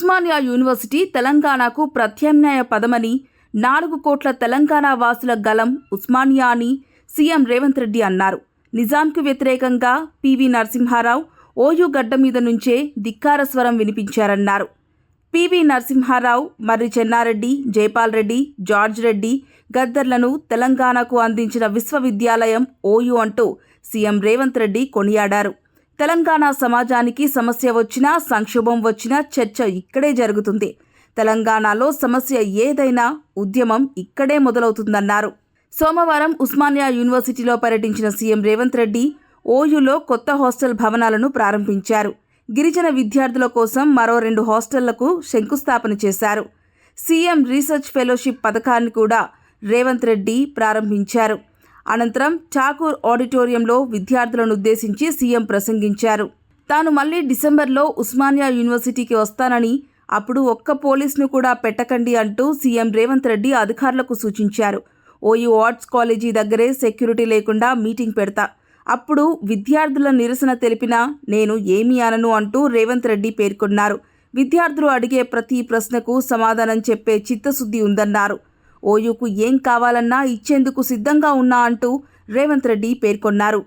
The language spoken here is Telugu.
ఉస్మానియా యూనివర్సిటీ తెలంగాణకు ప్రత్యామ్నాయ పదమని నాలుగు కోట్ల తెలంగాణ వాసుల గలం ఉస్మానియా అని సీఎం రేవంత్ రెడ్డి అన్నారు. నిజాంకు వ్యతిరేకంగా పివి నరసింహారావు ఓయూ గడ్డ మీద నుంచే ధిక్కార స్వరం వినిపించారన్నారు. పివి నరసింహారావు మర్రి చెన్నారెడ్డి జైపాల్ రెడ్డి జార్జ్ రెడ్డి గద్దర్లను తెలంగాణకు అందించిన విశ్వవిద్యాలయం ఓయూ అంటూ సీఎం రేవంత్ రెడ్డి కొనియాడారు. తెలంగాణ సమాజానికి సమస్య వచ్చినా సంక్షోభం వచ్చినా చర్చ ఇక్కడే జరుగుతుంది. తెలంగాణలో సమస్య ఏదైనా ఉద్యమం ఇక్కడే మొదలవుతుందన్నారు. సోమవారం ఉస్మానియా యూనివర్సిటీలో పర్యటించిన సీఎం రేవంత్ రెడ్డి ఓయూలో కొత్త హాస్టల్ భవనాలను ప్రారంభించారు. గిరిజన విద్యార్థుల కోసం మరో రెండు హాస్టళ్ళకు శంకుస్థాపన చేశారు. సీఎం రీసెర్చ్ ఫెలోషిప్ పథకాన్ని కూడా రేవంత్ రెడ్డి ప్రారంభించారు. అనంతరం ఠాకూర్ ఆడిటోరియంలో విద్యార్థులను ఉద్దేశించి సీఎం ప్రసంగించారు. తాను మళ్ళీ డిసెంబర్లో ఉస్మానియా యూనివర్సిటీకి వస్తానని అప్పుడు ఒక్క పోలీసును కూడా పెట్టకండి అంటూ సీఎం రేవంత్ రెడ్డి అధికారులకు సూచించారు. ఓయూ ఆర్ట్స్ కాలేజీ దగ్గరే సెక్యూరిటీ లేకుండా మీటింగ్ పెడతా. అప్పుడు విద్యార్థుల నిరసన తెలిపినా నేను ఏమీ అనను అంటూ రేవంత్ రెడ్డి పేర్కొన్నారు. విద్యార్థులు అడిగే ప్రతి ప్రశ్నకు సమాధానం చెప్పే చిత్తశుద్ధి ఉందన్నారు. ఓయూకు ఏం కావాలన్నా ఇచ్చేందుకు సిద్ధంగా ఉన్నా అంటూ రేవంత్ రెడ్డి పేర్కొన్నారు.